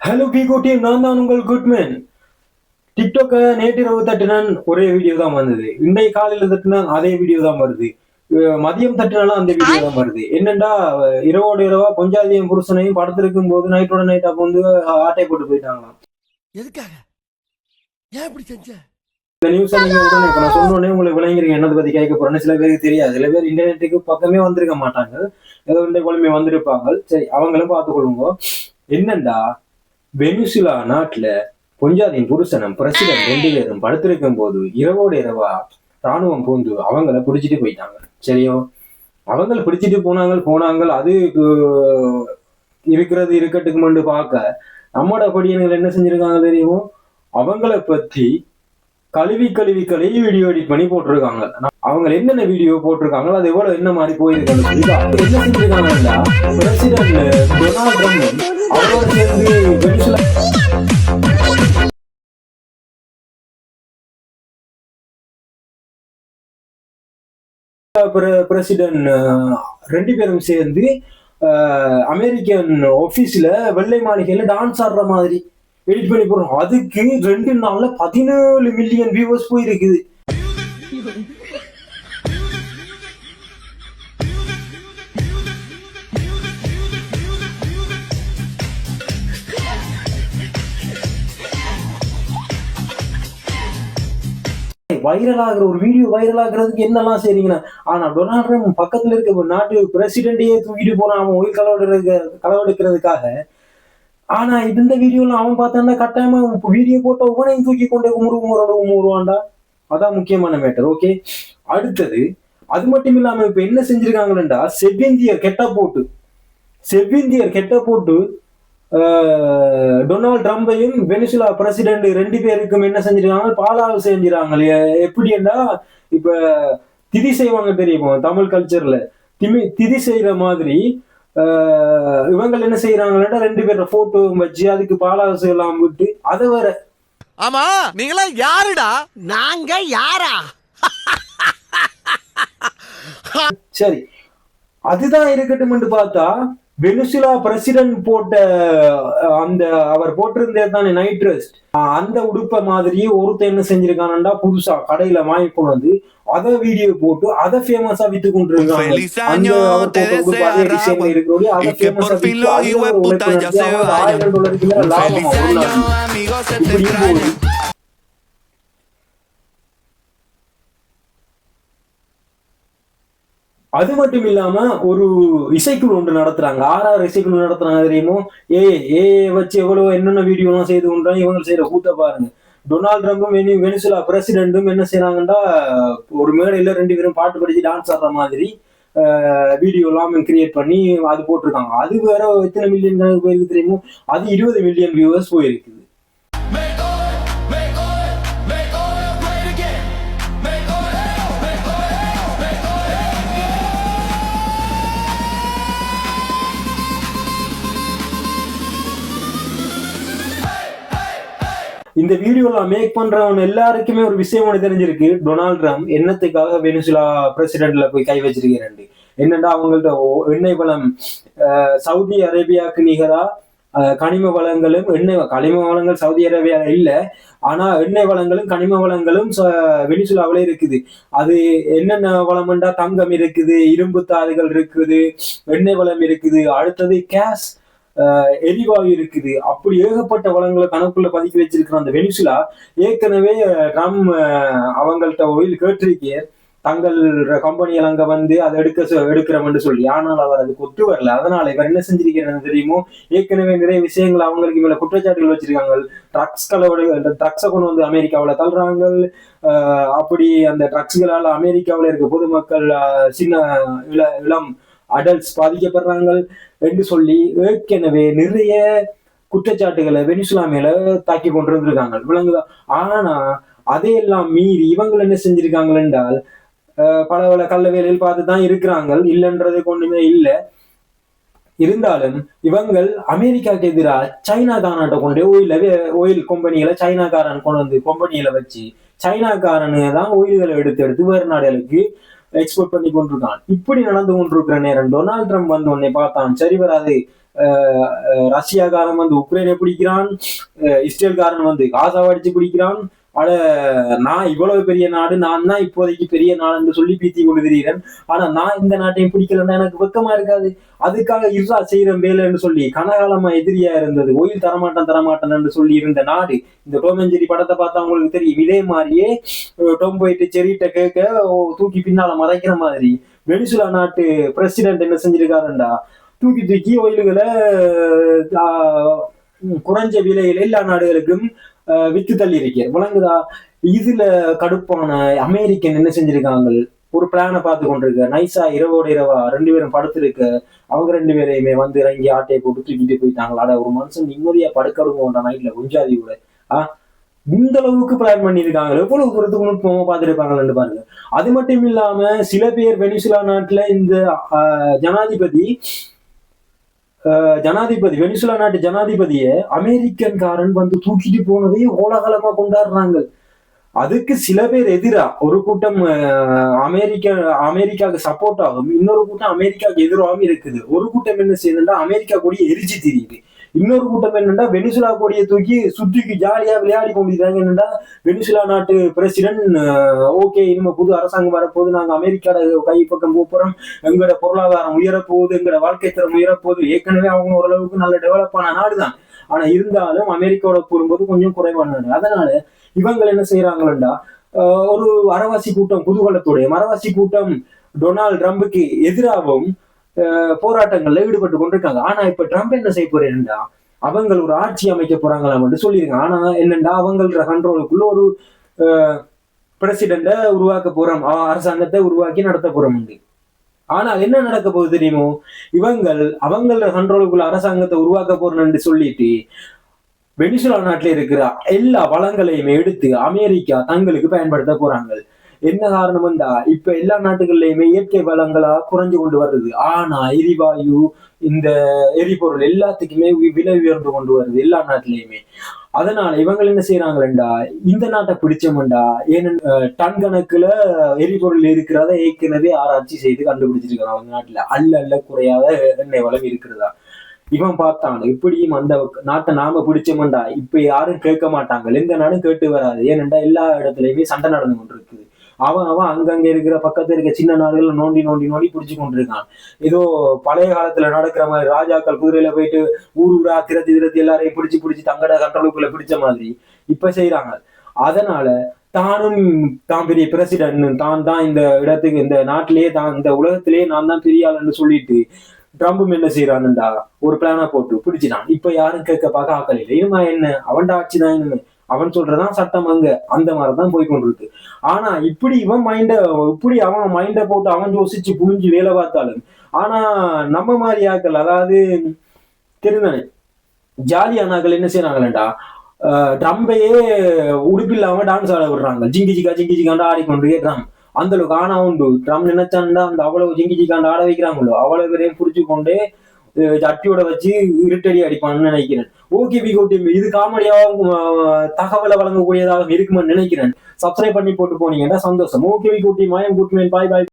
Hello pico team நான் தான் உங்கள் குட்மேன் நைட்டு இரவு தட்டினான் ஒரே வீடியோ தான் வந்தது. இன்றைய காலையில் தட்டினான் அதே வீடியோ தான் வருது. மதியம் தட்டினாலும் அந்த வீடியோ தான் வருது. என்னண்டா இரவோட இரவா பொஞ்சாதியும் புருஷனையும் படத்திருக்கும் போது நைட்டோட நைட் அப்போ வந்து ஆட்டை போட்டு போயிட்டாங்களாம். எதுக்காக? ஏன் இப்படி செஞ்சேன் இந்த நியூஸ் நீங்க உடனே இப்ப நான் சொன்னோடனே உங்களுக்கு விளங்கிறீங்க என்னது பத்தி கேட்க போறேன்னு. சில பேருக்கு தெரியாது. சில பேர் இன்டர்நெட்டுக்கு பக்கமே வந்திருக்க மாட்டாங்க. ஏதோ இந்த குழம்பு வந்திருப்பாங்க. சரி அவங்களும் பார்த்துக்கொள்ளுங்க. என்னண்டா? வெனிசுலா நாட்டுல பொஞ்சாதியின் புருஷனும் பிரசிடன்ட் ரெண்டு பேரும் படுத்திருக்கும் போது இரவோட இரவா ராணுவம் பூந்து அவங்கள பிடிச்சிட்டு போயிட்டாங்க. சரியோ? அவங்க பிடிச்சிட்டு போனாங்க போனாங்க அது இருக்கிறது இருக்கட்டுக்கு மட்டும் பார்க்க. நம்மோட படியன்கள் என்ன செஞ்சிருக்காங்க தெரியும்? அவங்கள பத்தி கழுவி கழுவி கழுவி வீடியோ எடிட் பண்ணி போட்டிருக்காங்க. அவங்க என்னென்ன வீடியோ போட்டிருக்காங்களோ அது எவ்வளவு என்ன மாதிரி போயிருக்காங்க? இது அவங்க என்ன செஞ்சிருக்காங்கன்னா டொனால்ட் ட்ரம்ப் அவரோட சேர்ந்து வெனிசுலா ரெண்டு பேரும் சேர்ந்து அமெரிக்கன் ஆபீஸ்ல வெள்ளை மாளிகையில டான்ஸ் ஆடுற மாதிரி. எடிட் பண்ணி போடுறோம் அதுக்கு ரெண்டு நாள்ல பதினேழு மில்லியன் வியூவர்ஸ் போயிருக்குது. வைரல் ஆகிற ஒரு வீடியோ வைரல் ஆகுறதுக்கு என்னெல்லாம் செய்றீங்கன்னா ஆனா டொனால்ட் ட்ரம்ப் பக்கத்துல இருக்க ஒரு நாட்டு பிரசிடென்டையே தூக்கிட்டு போறான். அவன் உயிர் களவெடுக்க களவெடுக்கிறதுக்காக ஆனா இது இந்த வீடியோல அவன் பார்த்தான்னா கட்டாயமா வீடியோ போட்ட உடனே தூக்கி கொண்டு குமுறு குமுறோட குமுறுவான்டா அதான் முக்கியமான மேட்டர் ஓகே அடுத்தது அது மட்டும் இல்லாம இப்ப என்ன செஞ்சிருக்காங்கன்னா செவ்விந்தியர் கெட்ட போட்டு செவ்விந்தியர் கெட்ட போட்டு டொனால்ட் ட்ரம்பையும் வெனிசுலா பிரசிடென்ட் ரெண்டு பேருக்கும் என்ன செஞ்சிருக்காங்க? பாலாவு செஞ்சிருக்காங்க எப்படின்னா இப்ப திதி செய்வாங்க தெரியுமா தமிழ் கல்ச்சர்ல திமி திதி செய்யற மாதிரி இவங்க என்ன செய்யறாங்கன்னா ரெண்டு பேரோட போட்டோ வச்சு அதுக்கு பாலாவு எல்லாம் விட்டு அதை வேற. ஆமா நீங்களாம் யாருடா? நாங்க யாரா? சரி. அதுதான் இருக்கட்டும் பார்த்தா வெனிசுலா பிரசிடென்ட் போட்ட அந்த அவர் போட்டிருந்தே தானே நைட் ரெஸ்ட் அந்த உடுப்ப மாதிரி ஒருத்தன் என்ன செஞ்சிருக்கானண்டா புதுசா கடையில வாங்கி கொண்டு வந்து அத வீடியோ போட்டு அதை ஃபேமஸா வித்து கொண்டிருக்காங்க. Feliz அது மட்டும் இல்லாம ஒரு இசைக்குழு ஒன்று நடத்துறாங்க. ஆறாறு இசைக்குழு நடத்துறாங்க தெரியுமோ? ஏ ஏ வச்சு எவ்வளவு என்னென்ன வீடியோ எல்லாம் செய்து கொண்டாங்க இவங்க செய்யற கூத்த பாருங்க. டொனால்ட் ட்ரம்பும் வெனி வெனிசுலா பிரசிடென்ட்டும் என்ன செய்யறாங்கன்னா ஒரு மேடையில ரெண்டு பேரும் பாட்டு படிச்சு டான்ஸ் ஆடுற மாதிரி வீடியோ எல்லாம் கிரியேட் பண்ணி அது போட்டிருக்காங்க. அது வேற எத்தனை மில்லியன் கணக்கு போயிருக்கு தெரியுமோ? அது இருபது மில்லியன் வியூவர்ஸ் போயிருக்குது இந்த வீடியோல மேக் பண்றவன் எல்லாருக்குமே ஒரு விஷயம் ஒன்று தெரிஞ்சிருக்கு. டொனால்ட் ட்ரம்ப் என்னத்துக்காக வெனிசுலா பிரசிடென்ட்ல போய் கை வச்சிருக்கிறேன் என்னடா அவங்கள்ட்ட ஓ- எண்ணெய் வளம் அஹ், சவுதி அரேபியாவுக்கு நிகரா அஹ், கனிம வளங்களும் எண்ணெய் கனிம வளங்கள் சவுதி அரேபியா இல்ல. ஆனா எண்ணெய் வளங்களும் கனிம வளங்களும் ச- இருக்குது. அது என்னென்ன வளம்ண்டா தங்கம் இருக்குது இரும்பு தாதுகள் இருக்குது எண்ணெய் வளம் இருக்குது. அடுத்தது கேஸ். எரிவாயு இருக்குது. அப்படி ஏகப்பட்ட வளங்களை கணக்குள்ள பதுக்கி வச்சிருக்கிற அந்த வெனிசுலா ஏற்கனவே ட்ரம் அவங்கள்ட்ட ஒயில் கேட்டிருக்கேன் தங்கள் கம்பெனிகள் அங்க வந்து அதை எடுக்க சொ- எடுக்கிறோம்னு சொல்லி. ஆனால் அவர் அதுக்கு ஒத்து வரல. அதனால இவர் என்ன செஞ்சிருக்கிறது தெரியுமோ ஏற்கனவே நிறைய விஷயங்கள் அவங்களுக்கு மேல குற்றச்சாட்டுகள் வச்சிருக்காங்க. ட்ரக்ஸ் கலவட ட்ரக்ஸை கொண்டு வந்து அமெரிக்காவில் தள்ளுறாங்க. அப்படி அந்த ட்ரக்ஸ்களால அமெரிக்காவில் இருக்க பொதுமக்கள் சின்ன இள இளம் அடல்ட்ஸ் பாதிக்கப்படுறாங்க. என்று சொல்லி ஏற்கனவே நிறைய குற்றச்சாட்டுகளை வெனிசுலா மேல தாக்கி கொண்டு இருந்திருக்காங்க விளங்குதா? ஆனா அதையெல்லாம் மீறி இவங்க என்ன செஞ்சிருக்காங்க என்றால் பல பல கள்ள வேலையில் பார்த்து தான் இருக்கிறாங்க. இல்லைன்றது ஒண்ணுமே இல்லை. இருந்தாலும் இவங்கள் அமெரிக்காவுக்கு எதிராக சைனா காரன்ட்ட கொண்டு ஓயில ஓயில் கம்பெனிகளை சைனாக்காரன் கொண்டு வந்து கம்பெனிகளை வச்சு சைனாக்காரனு தான் ஓயில்களை எடுத்து எடுத்து வேறு நாடுகளுக்கு எக்ஸ்போர்ட் பண்ணி கொண்டிருக்கான் இப்படி நடந்து கொண்டிருக்கிற நேரம் டொனால்ட் ட்ரம்ப் வந்து உன்னை பார்த்தான். சரி வராது. அஹ் அஹ் ரஷ்யாக்காரன் வந்து உக்ரைனை பிடிக்கிறான். அஹ் இஸ்ரேல்காரன் வந்து காசாவை அடிச்சு பிடிக்கிறான். அட நான் இவ்வளவு பெரிய நாடு நான் தான் இப்போதைக்கு பெரிய நாடு என்று சொல்லி பீத்தி கொள்கிறீரன் ஆனா நான் இந்த நாட்டையும் பிடிக்கலன்னா எனக்கு வெக்கமா இருக்காது. அதுக்காக இஸ்ரா செய்யற வேலைன்னு சொல்லி கனகாலமா எதிரியா இருந்தது. ஓயில் தரமாட்டேன் என்று சொல்லி இருந்த நாடு. இந்த டோமெஞ்சேரி படத்தை பார்த்தா உங்களுக்கு தெரியும். இதே மாதிரியே டோம் போயிட்டு செரிட்ட கேட்க ஓ, தூக்கி பின்னால மறைக்கிற மாதிரி. வெனிசுலா நாட்டு பிரசிடென்ட் என்ன செஞ்சிருக்காருண்டா? தூக்கி தூக்கி ஒயில்களை ஆஹ், குறைஞ்ச விலையில எல்லா நாடுகளுக்கும் வித்து தள்ளி இருக்கார் விளங்குதா? இதுல கடுப்பான அமெரிக்கன் என்ன செஞ்சிருக்காங்க? ஒரு பிளானை பார்த்து கொண்டிருக்க. நைஸா இரவோட இரவா ரெண்டு பேரும் படுத்திருக்க. அவங்க ரெண்டு பேரையுமே வந்து இறங்கி ஆட்டையை போட்டு தூக்கிட்டு போயிட்டாங்களா? ஒரு மனுஷன் நிம்மதியா படுக்கடுங்க நைட்ல குஞ்சாதி கூட. ஆ? இந்த அளவுக்கு பிளான் பண்ணியிருக்காங்க எவ்வளவு தூரத்துக்கு நுட்பமா பார்த்துருப்பாங்கன்னு பாருங்க. அது மட்டும் இல்லாம சில பேர் வெனிசுலா நாட்டுல இந்த ஆஹ், ஜனாதிபதி ஜனாதிபதி வெனிசுலா நாட்டு ஜனாதிபதியை அமெரிக்கன்காரன் வந்து தூக்கிட்டு போனதையும் கோலாகலமா கொண்டாடுறாங்க. அதுக்கு சில பேர் எதிரா ஒரு கூட்டம் அமெரிக்க அமெரிக்கா அமெரிக்காவுக்கு சப்போர்ட் ஆகும் இன்னொரு கூட்டம் அமெரிக்காவுக்கு எதிராகவும் இருக்குது. ஒரு கூட்டம் என்ன செய்யுதுன்னா அமெரிக்கா கொடியை எரிச்சு தெரியுது. இன்னொரு கூட்டம் என்னன்னா வெனிசுலா கொடியை தூக்கி சுற்றிக்கு ஜாலியா விளையாடி கொண்டிருக்காங்க என்னன்னா வெனிசுலா நாட்டு பிரசிடென்ட் ஓகே இனிமே புது அரசாங்கம் வரப்போகுது. நாங்க அமெரிக்காட கைப்பக்கம் போறோம் எங்களோட பொருளாதாரம் உயரப்போகுது. எங்களோட வாழ்க்கை தரம் உயரப்போகுது. ஏற்கனவே அவங்க ஓரளவுக்கு நல்ல டெவலப் ஆன நாடுதான். ஆனா இருந்தாலும் அமெரிக்காவோட கூறும்போது கொஞ்சம் குறைவான நாடு. அதனால இவங்க என்ன செய்யறாங்களா ஒரு அறவாசி கூட்டம் குதூகலத்துடைய மரவாசி கூட்டம் டொனால்ட் ட்ரம்புக்கு எதிராகவும் போராட்டங்கள்ல ஈடுபட்டு கொண்டிருக்காங்க. ஆனா இப்ப ட்ரம்ப் என்ன செய்ய போறேன்டா? அவங்க ஒரு ஆட்சி அமைக்க போறாங்களாம் மட்டும் சொல்லியிருக்காங்க ஆனா என்னண்டா அவங்கள கண்ட்ரோலுக்குள்ள ஒரு பிரசிடெண்ட உருவாக்க போறோம். அரசாங்கத்தை உருவாக்கி நடத்த போறோம் ஆனா என்ன நடக்க போகுது தெரியுமோ? இவங்கள் அவங்கள கண்ட்ரோலுக்குள்ள அரசாங்கத்தை உருவாக்க போறோம்னு சொல்லிட்டு வெனிசுலா நாட்டில் இருக்கிற எல்லா வளங்களையுமே எடுத்து அமெரிக்கா தங்களுக்கு பயன்படுத்த போறாங்க. என்ன காரணம்டா இப்ப எல்லா நாட்டுகள்லயுமே இயற்கை வளங்களா குறைஞ்சு கொண்டு வருது ஆனா எரிவாயு இந்த எரிபொருள் எல்லாத்துக்குமே விலை உயர்ந்து கொண்டு வருது எல்லா நாட்டிலயுமே. அதனால இவங்க என்ன செய்யறாங்களா இந்த நாட்டை பிடிச்சோம்டா ஏன்னு டன் கணக்குல எரிபொருள் இருக்கிறத ஏற்கனவே ஆராய்ச்சி செய்து கண்டுபிடிச்சிருக்காங்க அவங்க நாட்டுல. அல்ல அல்ல குறையாத எண்ணெய் வளம் இருக்கிறதா. இவன் பார்த்தான். இப்படியும் அந்த நாட்டை நாம பிடிச்சோம்டா. இப்ப யாரும் கேட்க மாட்டாங்க. எந்த நாடும் கேட்டு வராது. ஏனென்றா எல்லா இடத்துலயுமே சண்டை நடந்து கொண்டிருக்குது. அவன் அவன் அங்கங்க இருக்கிற பக்கத்துல இருக்க சின்ன நாடுகள் நோண்டி நோண்டி நோண்டி பிடிச்சு கொண்டிருக்கான். ஏதோ பழைய காலத்துல நடக்கிற மாதிரி ராஜாக்கள் குதிரையில போயிட்டு ஊர் ஊரா திரத்தி திரத்தி எல்லாரையும் பிடிச்சு பிடிச்சி தங்கட கண்ட்ரோலுக்குள்ள பிடிச்ச மாதிரி இப்ப செய்யறாங்க அதனால தானும் தான் பெரிய பிரசிடென்ட் தான் தான் இந்த இடத்துக்கு இந்த நாட்டிலேயே தான் இந்த உலகத்திலேயே நான் தான் பெரிய ஆளுன்னு சொல்லிட்டு ட்ரம்பும் என்ன செய்யறான்டா ஒரு பிளானா போட்டு பிடிச்சிட்டான். இப்ப யாரும் கேட்க பார்க்க ஆக்கல இல்லை. இனிமா என்ன? அவன்டா ஆட்சி தான் அவன் சொல்றதான் சட்டம் அங்க. அந்த மாதிரிதான் போய் கொண்டிருக்கு ஆனா இப்படி இவன் மைண்ட இப்படி அவன் மைண்ட போட்டு அவன் யோசிச்சு புரிஞ்சு வேலை பார்த்தாலும் ஆனா நம்ம மாதிரி ஆக்கள் அதாவது தெரிந்தானே? ஜாலியானாக்கள் என்ன செய்யறாங்களேண்டா ட்ரம்பையே உடுப்பில்லாம டான்ஸ் ஆட விடுறாங்க. ஜிங்கி ஜிகா ஜிங்கி ஜிகாண்டா ஆடிக்கொண்டு ட்ரம். அந்த அளவுக்கு ஆனா உண்டு ட்ரம் நினைச்சாண்டா அந்த அவ்வளவு ஜிங்கி ஜிக்காண்டு ஆட வைக்கிறாங்களோ அவ்வளவு பேரையும் புடிச்சு கொண்டு சட்டியோட வச்சு இருட்டடி அடிப்பான்னு நினைக்கிறேன். ஓகே வி டீம் இது காமெடியாகவும் தகவலை வழங்கக்கூடியதாக இருக்குமென்னு நினைக்கிறேன். சப்ஸ்கிரைப் பண்ணி போட்டு போனீங்கன்னா சந்தோஷம். Okay we team I'm Goodman bye bye.